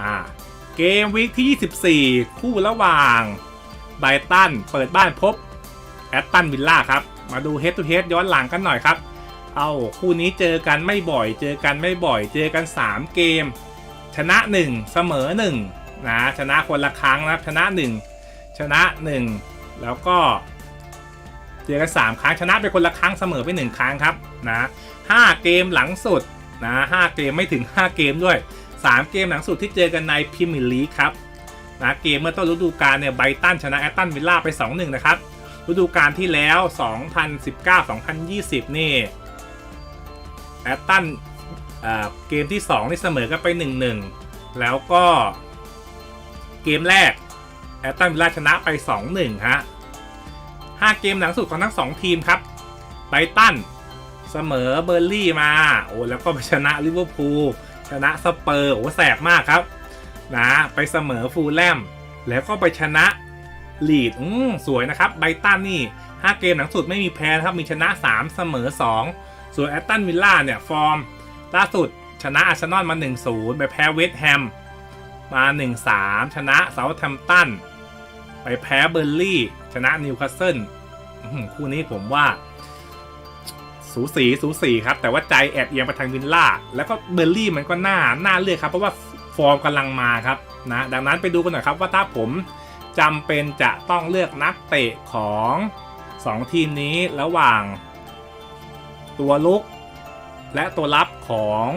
อ่าเกมวีคที่ 24 คู่ระหว่างไบตันเปิดบ้านพบแอตตันวิลล่าครับ มาดูเฮด t ูเฮดย้อนหลังกันหน่อยครับ เอาคู่นี้เจอกันไม่บ่อย เจอกันไม่บ่อย เจอกัน 3 เกม ชนะ 1 เสมอ1นะชนะคนละครั้งนะครับชนะ 1 ชนะ 1 แล้วก็เจอกัน 3 ครั้งชนะไปคนละครั้งเสมอไป 1 ครั้งครับนะ5เกมหลังสุดนะ5เกมไม่ถึง 5 เกมด้วย 3 เกมหลังสุดที่เจอกันในพรีเมียร์ลีกครับนะเกมเมื่อต้นฤดูกาลเนี่ยไบตันชนะแอตตันวิลล่าไป 2-1 นะครับ ฤดูกาลที่แล้ว 2019-2020 นี่แอตตันเกมที่ 2 นี่เสมอกันไป 1-1 แล้วก็เกมแรกแอตตันวิลล่าชนะไป 2-1 ฮะ 5 เกมหลังสุดของทั้ง 2 ทีมครับไบตันเสมอเบอร์ลี่มา โอ้แล้วก็ชนะลิเวอร์พูล ชนะสเปอร์โอ้แสบมากครับนะไปเสมอฟูลแลมแล้วก็ไปชนะลีดอืมสวยนะครับไบตันนี่ 5 เกมหลังสุดไม่มีแพ้ครับมีชนะ 3 เสมอ 2 ส่วนแอตตันวิลล่าเนี่ย ฟอร์ม ล่าสุดชนะอาร์เซนอลมา 1-0 ไปแพ้เวสต์แฮมมา 1-3 ชนะเซาท์แฮมป์ตันไปแพ้เบอร์ลี่ ชนะนิวคาสเซิลคู่นี้ผมว่า สูสีสูสีครับ แต่ว่าใจแอบเอียงไปทางวิลล่า แล้วก็เบอร์ลี่มันก็น่าน่าเลือกครับ เพราะว่าฟอร์มกำลังมาครับนะดังนั้นไปดูกันหน่อยครับว่าถ้าผมจำเป็นจะต้องเลือกนักเตะของ 2 ทีมนี้ระหว่าง ตัวลุก และตัวรับของ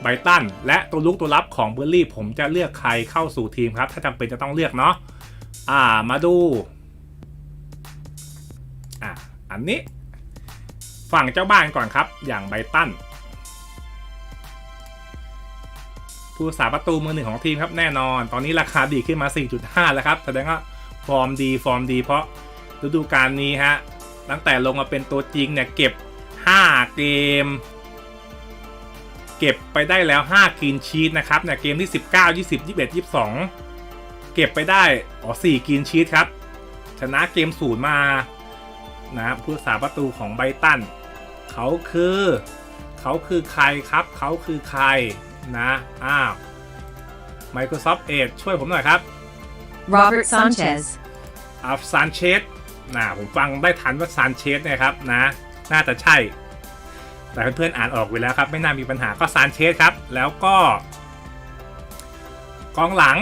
ไบตันและตัวลุกตัวรับของเบอร์ลี่ ผมจะเลือกใครเข้าสู่ทีมครับ ถ้าจำเป็นจะต้องเลือกเนาะอ่ามาดูอะอันนี้ ฝั่งเจ้าบ้านก่อนครับ อย่างไบตันผู้สาประตูมือหนึ่งของทีมครับแน่นอน ตอนนี้ราคาดีขึ้นมา 4.5 แล้วครับ แสดงว่าฟอร์มดีฟอร์มดีเพราะฤดูกาลนี้ฮะ ตั้งแต่ลงมาเป็นตัวจริงเนี่ยเก็บ 5 เกม เก็บไปได้แล้ว 5กินชีตนะครับเนี่ยเกมที่ 19 20 21 22 เก็บไปได้อ๋อ4กินชีตครับ ชนะเกมศูนย์มานะผู้สาประตูของไบตัน เขาคือ เขาคือใครครับ เขาคือใครนะอ้าว Microsoft Edge ช่วยผมหน่อยครับ Robert Sanchez, อัฟซานเชสนะผมฟังได้ทันว่าซานเชสเนี่ยครับนะ น่าจะใช่ แต่เพื่อนๆอ่านออกอยู่แล้วครับ ไม่น่ามีปัญหาก็ซานเชสครับ แล้วก็กองหลัง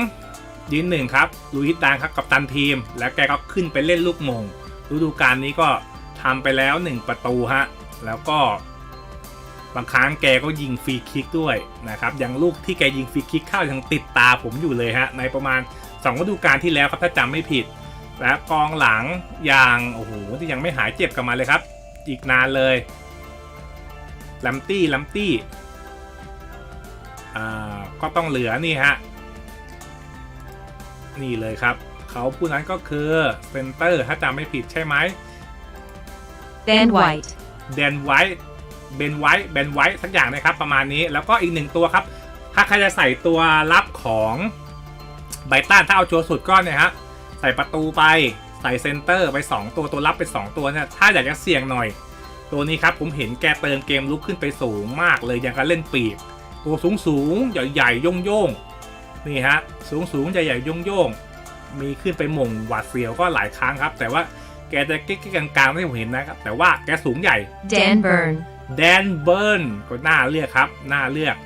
ยืนหนึ่งครับลูอิสดานครับกับตันทีม แล้วแกก็ขึ้นไปเล่นลูกมงฤดูกาลนี้ก็ทำไปแล้ว 1 ประตูฮะ แล้วก็บางครั้งแกก็ยิงฟรีคิกด้วยนะครับอย่างลูกที่แกยิงฟรีคิกเข้ายังติดตาผมอยู่เลยฮะในประมาณ2ฤดูกาลที่แล้วครับถ้าจำไม่ผิด และกองหลังอย่างโอ้โหที่ยังไม่หายเจ็บกลับมาเลยครับ อีกนานเลยลัมตี้ลัมตี้อ่าก็ต้องเหลือนี่ฮะนี่เลยครับ เขาผู้นั้นก็คือเซนเตอร์ถ้าจำไม่ผิดใช่ไหม Ben White, เดนไวท์เบนไวท์เบนไวท์สักอย่างนะครับ ประมาณนี้แล้วก็อีกหนึ่งตัวครับ ถ้าใครจะใส่ตัวรับของไบตันถ้าเอาชัวร์สุดก็เนี่ยฮะใส่ประตูไปใส่เซนเตอร์ไป 2 ตัวตัวรับไป2ตัวเนี่ยถ้าอยากจะเสี่ยงหน่อย ตัวนี้ครับผมเห็นแกเติมเกมลุกขึ้นไปสูงมากเลยอย่างกับเล่นปีก ตัวสูงสูงใหญ่ๆโยงโยงนี่ฮะสูงสูงใหญ่ๆโยงโยงมีขึ้นไปมงหวาดเสียวก็หลายครั้งครับ แต่ว่า แกจะเก๊กๆกลางๆไม่ผมเห็นนะครับ แต่ว่าแกสูงใหญ่ Dan Burn, แดนเบิร์นก็น่าเลือกครับ น่าเลือก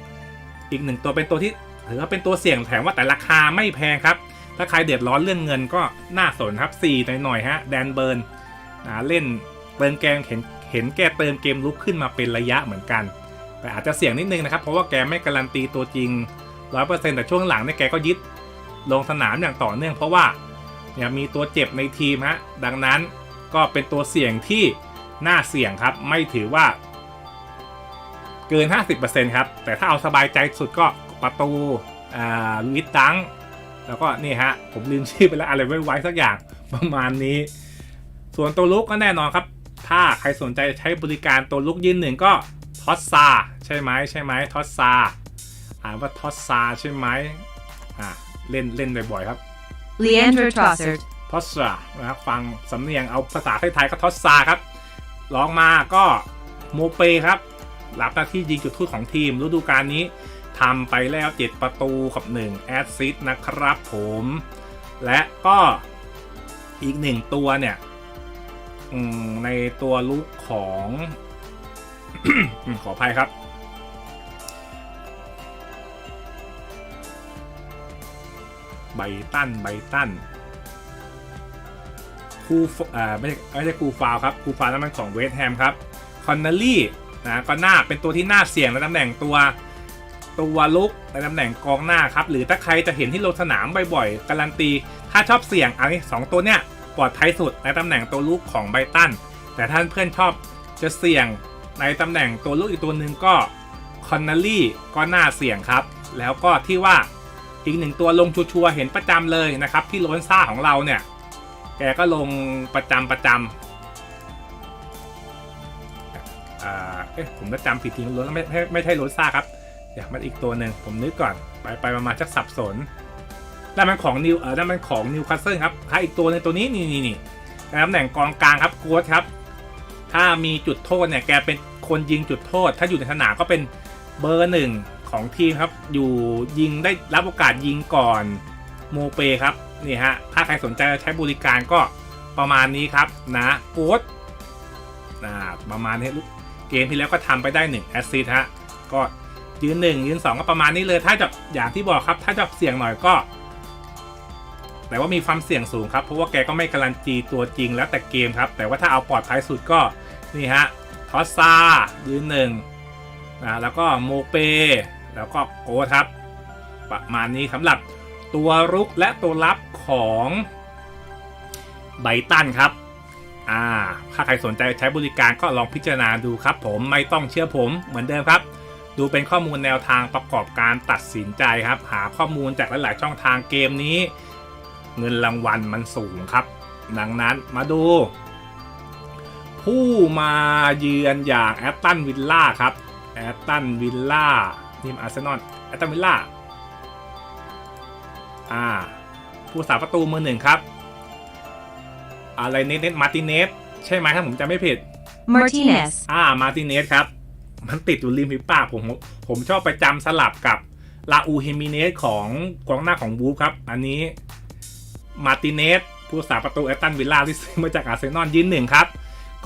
อีกหนึ่งตัวเป็นตัวที่ถือว่าเป็นตัวเสี่ยงแถมว่าแต่ราคาไม่แพงครับ ถ้าใครเดือดร้อนเรื่องเงินก็น่าสนครับ4หน่อยๆฮะแดนเบิร์นนะเล่นเติมแกมเห็นเห็นแกเติมเกมลุกขึ้นมาเป็นระยะเหมือนกัน แต่อาจจะเสี่ยงนิดนึงนะครับ เพราะว่าแกไม่การันตีตัวจริง100%แต่ช่วงหลังเนี่ยแกก็ยึดลงสนามอย่างต่อเนื่องเพราะว่า เนี่ยมีตัวเจ็บในทีมฮะดังนั้นก็เป็นตัวเสี่ยงที่น่าเสี่ยงครับ ไม่ถือว่าเกิน 50%ครับ แต่ถ้าเอาสบายใจสุดก็ประตูอ่าลุยตัง แล้วก็นี่ฮะ ผมลืมชื่อไปแล้วอะไรไว้ไว้สักอย่างประมาณนี้ ส่วนตัวลุกก็แน่นอนครับ ถ้าใครสนใจใช้บริการตัวลุกยืนหนึ่งก็ทอสซาใช่ไหมใช่ไหมทอสซาอ่านว่าทอสซาใช่ไหมอ่าเล่นเล่นบ่อยๆครับ Leandro Trossard, ทอสซานะครับฟังสำเนียงเอาภาษาไทยๆก็ทอสซาครับลองมาก็โมเปครับรับหน้าที่ยิงจุดโทษของทีมฤดูกาลนี้ทำไปแล้ว 7 ประตูกับ 1 แอสซิสต์นะครับผม และก็อีกหนึ่งตัวเนี่ยในตัวลุกของ ขออภัยครับ ไบตันไบตันคูฟอ่าไม่ใช่ไม่ใช่คูฟาวครับคูฟาวนั้นมันของเวสต์แฮมครับ คอนเนลลี่นะก็น่าเป็นตัวที่น่าเสี่ยงในตำแหน่งตัวตัวลุกในตำแหน่งกองหน้าครับ หรือถ้าใครจะเห็นที่ลงสนามบ่อยๆ การันตี ถ้าชอบเสี่ยงอันนี้สองตัวเนี้ยปลอดภัยสุดในตำแหน่งตัวลุกของไบตัน แต่ถ้านเพื่อนชอบจะเสี่ยงในตำแหน่งตัวลุกอีกตัวหนึ่งก็คอนเนลลี่ก็น่าเสี่ยงครับ แล้วก็ที่ว่า อีกหนึ่งตัวลงชัวร์ๆเห็นประจำเลยนะครับ ที่โลนซ่าของเราเนี่ย แกก็ลงประจำประจำอ่าเอ๊ะผมจะจำผิดทีมโลนไม่ไม่ไม่ใช่โลนซ่าครับเดี๋ยวมันอีกตัวหนึ่งผมนึกก่อนไปไปประมาณจะสับสนนั่นมันของนิวเออนั่นมันของนิวคาสเซิลครับถ้าอีกตัวหนึงตัวนี้นี่นี่นี่ในตำแหน่งกองกลางครับโค้ชครับ ถ้ามีจุดโทษเนี่ยแกเป็นคนยิงจุดโทษ ถ้าอยู่ในสนามก็เป็นเบอร์หนึ่ง ของทีมครับ อยู่ยิงได้รับโอกาสยิงก่อนโมเปครับนี่ฮะถ้าใครสนใจจะใช้บริการก็ประมาณนี้ครับนะโค้ดนะประมาณนี้เกมที่แล้วก็ทำไปได้1แอสซิสฮะก็ยืน1ยืน2ก็ประมาณนี้เลยถ้าจะอย่างที่บอกครับ ถ้าจะเสี่ยงหน่อยก็ แต่ว่ามีความเสี่ยงสูงครับ เพราะว่าแกก็ไม่การันตีตัวจริงแล้วแต่เกมครับ แต่ว่าถ้าเอาปลอดภัยสุดก็นี่ฮะทอสซายืนหนึ่ง นะแล้วก็โมเป แล้วก็โกทครับ ประมาณนี้สำหรับตัวรุกและตัวรับของไบตันครับ อ่า ถ้าใครสนใจใช้บริการก็ลองพิจารณาดูครับผมไม่ต้องเชื่อผมเหมือนเดิมครับ ดูเป็นข้อมูลแนวทางประกอบการตัดสินใจครับ หาข้อมูลจากหลาย ๆ ช่องทางเกมนี้ เงินรางวัลมันสูงครับ ดังนั้นมาดู ผู้มาเยือนอย่างแอตตันวิลล่าครับ แอตตันวิลล่าทีมอาร์เซนอลแอตตันวิลล่าอ่าผู้สาประตูมือหนึ่งครับ อะไรเนเนตมาร์ติเนสใช่ไหมถ้าผมจำไม่ผิด Martinez, อ่ามาร์ติเนสครับ มันติดอยู่ริมฝีปากผมผมผมชอบไปจำสลับกับลาอูเฮมิเนสของกองหน้าของบูฟครับ อันนี้มาร์ติเนสผู้สาประตูแอตตันวิลล่าที่ซื้อมาจากอาร์เซนอลยืนหนึ่งครับ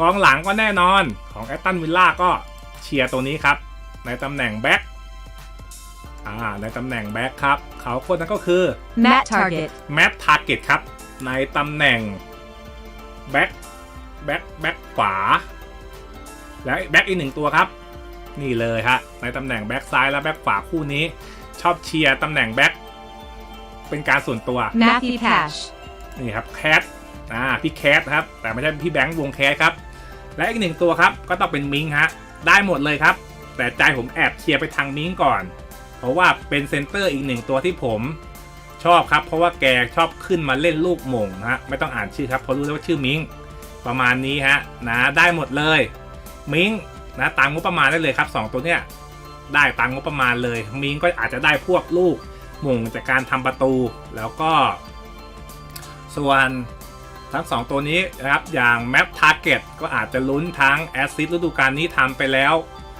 กองหลังก็แน่นอนของแอตตันวิลล่าก็ เชียร์ตัวนี้ครับ ในตำแหน่งแบ็คอ่าในตำแหน่งแบ็คครับ เขาคนนั้นก็คือ Matt Target, แม t ทาร์เก็ตครับ ในตำแหน่งแบ็คแบ็คแบ็คขวา และแบ็คอีกหนึ่งตัวครับ นี่เลยฮะในตำแหน่งแบ็คซ้ายและแบ็คขวาคู่นี้ ชอบเชียร์ตำแหน่งแบ็คเป็นการส่วนตัว Matthew Cash, นี่ครับแคทอ่าพี่แคทครับ แต่ไม่ใช่พี่แบงค์วงแคทครับ และอีกหนึ่งตัวครับ ก็ต้องเป็นมิงฮะ ได้หมดเลยครับ แต่ใจผมแอบเชียร์ไปทางมิงก่อน เพราะว่าเป็นเซนเตอร์อีกหนึ่งตัวที่ผมชอบครับ เพราะว่าแกชอบขึ้นมาเล่นลูกหม่งฮะไม่ต้องอ่านชื่อครับเพราะรู้แล้วว่าชื่อมิงประมาณนี้ฮะนะได้หมดเลย มิงนะตามงบประมาณได้เลยครับสองตัวเนี้ยได้ตามงบประมาณเลย มิงก็อาจจะได้พวกลูกมงจากการทำประตู แล้วก็ ส่วน ทั้ง 2 ตัวนี้นะครับอย่าง Map Target ก็อาจจะลุ้นทั้งแอสซิ t ฤดูกาลนี้ทำไปแล้ว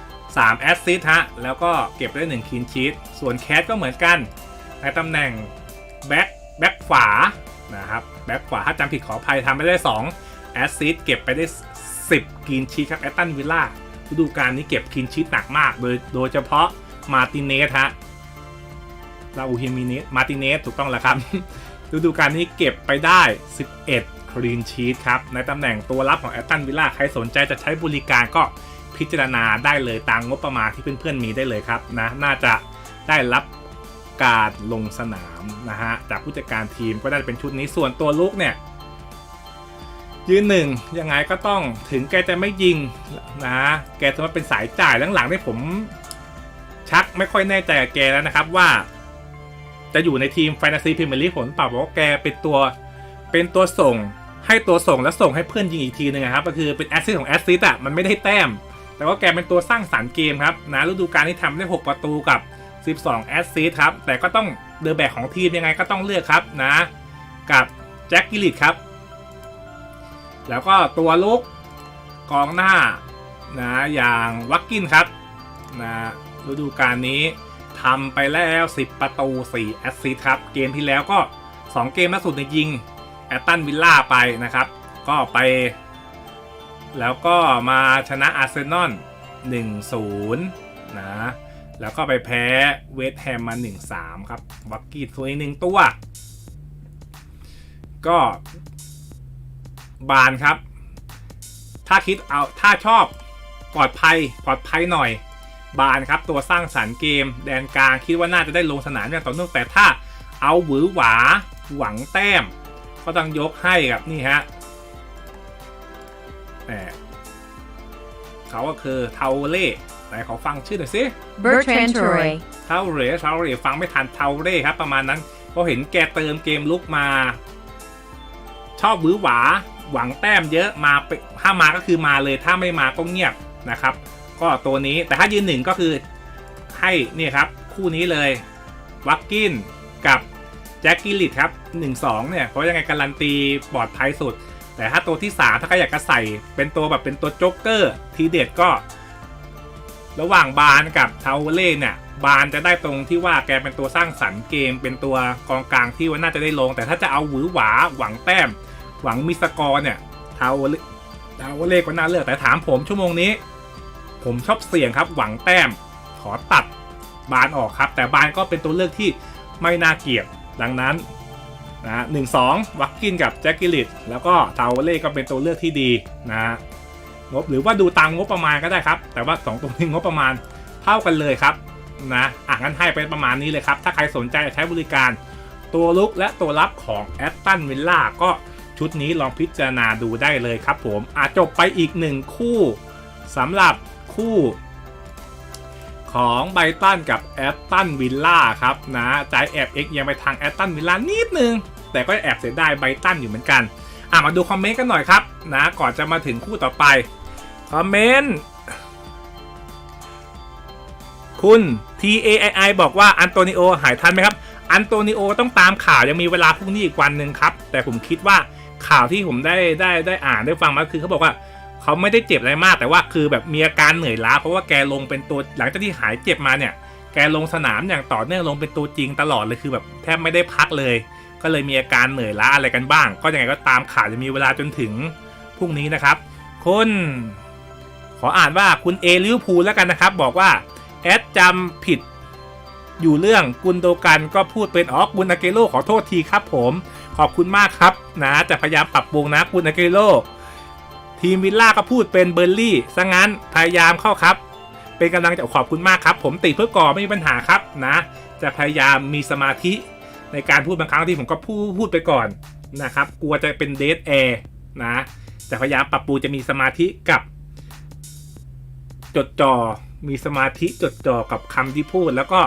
3แอสซิ t ฮะแล้วก็เก็บได้1คีนชีตส่วนแคทก็เหมือนกัน ในตำแหน่งแบ็คแบ็คขวานะครับแบ็คขวาถ้าจำผิดขออภัยทำไปได้2แอสซิ t เก็บไปได้ 10คีนชีตครับแอตตันวิลล่าฤดูกาลนี้เก็บคีนชีตหนักมาก โดยโดยเฉพาะมาติเนสฮะลาอูฮิมิเนสมาติเนสถูกต้องแล้วครับฤดูกาลนี้เก็บไปได้ 11 คลีนชีตครับ ในตำแหน่งตัวรับของแอตตันวิลล่าใครสนใจจะใช้บริการก็พิจารณาได้เลยตามงบประมาณที่เพื่อนๆมีได้เลยครับนะน่าจะได้รับการลงสนามนะฮะจากผู้จัดการทีมก็ได้เป็นชุดนี้ส่วนตัวลุกเนี่ยยืนหนึ่งยังไงก็ต้องถึงแกจะไม่ยิงนะแกถือว่าเป็นสายจ่ายหลังๆที่ผมชักไม่ค่อยแน่ใจกับแกแล้วนะครับว่า จะอยู่ในทีมแฟนตาซีพรีเมียร์ลีกผลเปล่าเพราะแกเป็นตัวเป็นตัวส่ง ให้ตัวส่งแล้วส่งให้เพื่อนยิงอีกทีหนึ่งครับก็คือเป็นแอสซิสของแอสซิสอะมันไม่ได้แต้ม แต่ว่าแกเป็นตัวสร้างสรรค์เกมครับนะฤดูกาลที่ทำได้ 6 ประตูกับ 12 แอสซิสครับแต่ก็ต้องเดอแบกของทีมยังไงก็ต้องเลือกครับนะกับแจ็คกิลิตครับ แล้วก็ตัวลุกกองหน้านะอย่างวักกินครับนะฤดูกาลนี้ทำไปแล้ว 10 ประตู 4 แอสซิสครับ เกมที่แล้วก็ 2 เกมล่าสุดในยิง แอตตันวิลล่าไปนะครับ ก็ไป แล้วก็มาชนะอาร์เซนอล1-0 นะ แล้วก็ไปแพ้เวสต์แฮมมา 1-3 ครับวักกี้ตัวอีกหนึ่งตัว ก็บานครับ ถ้าคิดเอาถ้าชอบปลอดภัยปลอดภัยหน่อยบานครับ ตัวสร้างสรรค์เกม แดนกลางคิดว่าน่าจะได้ลงสนามอย่างต่อเนื่องแต่ถ้าเอาหวือหวาหวังแต้ม ก็ต้องยกให้กับนี่ฮะแหมเขาก็คือเทาเล่ไหนขอฟังชื่อหน่อยสิ Bertrand Troy. เทาเร่เทาเร่ฟังไม่ทันเทาเร่ครับ ประมาณนั้นเพราะเห็นแกเติมเกมลุกมา ชอบหวือหวา หวังแต้มเยอะมาไปถ้ามาก็คือมาเลยถ้าไม่มาก็เงียบนะครับ ก็ตัวนี้แต่ถ้ายืนหนึ่งก็คือให้นี่ครับ คู่นี้เลยวักกินกับ แจ็คกิลิตครับ1-2เนี่ยเพราะยังไงการันตีปลอดภัยสุด แต่ถ้าตัวที่ 3 ถ้าใครอยากจะใส่เป็นตัวแบบเป็นตัวโจ๊กเกอร์ทีเด็ดก็ ระหว่างบานกับเทาเล่เนี่ยบานจะได้ตรงที่ว่าแกเป็นตัวสร้างสรรค์เกม เป็นตัวกองกลางที่ว่าน่าจะได้ลง แต่ถ้าจะเอาหวือหวาหวังแต้ม หวังมีสกอร์เนี่ยเทาเล่เทาเล่ก็น่าเลือกแต่ถามผมชั่วโมงนี้ ผมชอบเสี่ยงครับ หวังแต้มขอตัดบานออกครับ แต่บานก็เป็นตัวเลือกที่ไม่น่าเกลียด ดังนั้นนะหนึ่งสองวักกินกับแจ็คกิลิตแล้วก็เทาเล่ก็เป็นตัวเลือกที่ดีนะงบหรือว่าดูตามงบประมาณก็ได้ครับ แต่ว่า 2 ตัวนี้งบประมาณเท่ากันเลยครับนะอะงั้นให้ไปประมาณนี้เลยครับ ถ้าใครสนใจใช้บริการตัวลุกและตัวรับของแอตตันวิลล่าก็ชุดนี้ลองพิจารณาดูได้เลยครับผมอาจจบไปอีกหนึ่งคู่สำหรับคู่ ของไบตันกับแอตตันวิลล่าครับนะใจแอบเอ็กยังไปทางแอตตันวิลล่านิดนึง แต่ก็แอบเสียดายไบตันอยู่เหมือนกันอะมาดูคอมเมนต์กันหน่อยครับนะก่อนจะมาถึงคู่ต่อไปคอมเมนต์คุณ TAII บอกว่าอันโตนิโอหายทันไหมครับ อันโตนิโอต้องตามข่าวยังมีเวลาพรุ่งนี้อีกวันหนึ่งครับ แต่ผมคิดว่าข่าวที่ผมได้ได้ได้อ่านได้ฟังมาคือเขาบอกว่า เขาไม่ได้เจ็บอะไรมากแต่ว่าคือแบบมีอาการเหนื่อยล้า เพราะว่าแกลงเป็นตัวหลังจากที่หายเจ็บมาเนี่ย แกลงสนามอย่างต่อเนื่องลงเป็นตัวจริงตลอดเลยคือแบบแทบไม่ได้พักเลย ก็เลยมีอาการเหนื่อยล้าอะไรกันบ้าง ก็ยังไงก็ตามข่าวจะมีเวลาจนถึงพรุ่งนี้นะครับคุณขออ่านว่าคุณเอลิวพูลแล้วกันนะครับ บอกว่าแอดจำผิดอยู่เรื่องกุนโดกันก็พูดเป็นอ๋อกุนอาเกโรขอโทษทีครับผม ขอบคุณมากครับนะจะพยายามปรับปรุงนะกุนอาเกโร ทีมวิลล่าก็พูดเป็นเบอร์ลี่ซะงั้นพยายามเข้าครับ เป็นกำลังใจขอบคุณมากครับ ผมติเพื่อก่อไม่มีปัญหาครับนะ จะพยายามมีสมาธิในการพูดบางครั้งที่ผมก็พูดพูดไปก่อนนะครับ กลัวจะเป็นเดทแอร์นะจะพยายามปรับปรุงจะมีสมาธิกับ จดจ่อมีสมาธิจดจ่อกับคำที่พูดแล้วก็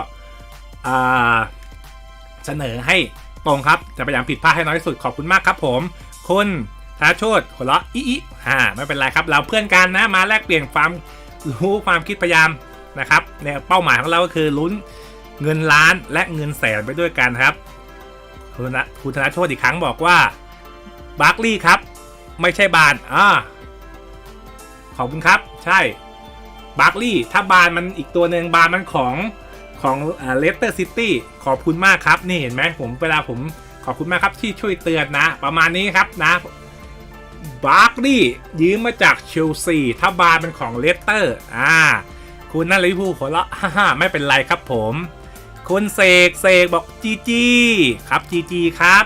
เสนอให้ตรงครับจะพยายามผิดพลาดให้น้อยที่สุดขอบคุณมากครับผมคุณ ธาโชดหัวเราะอีอีฮ่าไม่เป็นไรครับ เราเพื่อนกันนะมาแลกเปลี่ยนความรู้ความคิดพยายามนะครับในเป้าหมายของเราก็คือลุ้นเงินล้านและเงินแสนไปด้วยกันครับคุณนะคุณธนาโชดอีกครั้งบอกว่าบาร์คลีย์ครับ ไม่ใช่บานอ่าขอบคุณครับ ใช่บาร์คลีย์ถ้าบานมันอีกตัวหนึ่งบานมันของของเลสเตอร์ซิตี้ขอบคุณมากครับ นี่เห็นไหมผมเวลาผมขอบคุณมากครับที่ช่วยเตือนนะ ประมาณนี้ครับนะ บาร์คลี่ยืมมาจากเชลซีถ้าบาร์เป็นของเลสเตอร์ อ่า คุณนั่นลิเวอร์พูลหัวเราะฮ่าฮ่าไม่เป็นไรครับผม คุณเสกเสกบอกจีจีครับจีจีครับ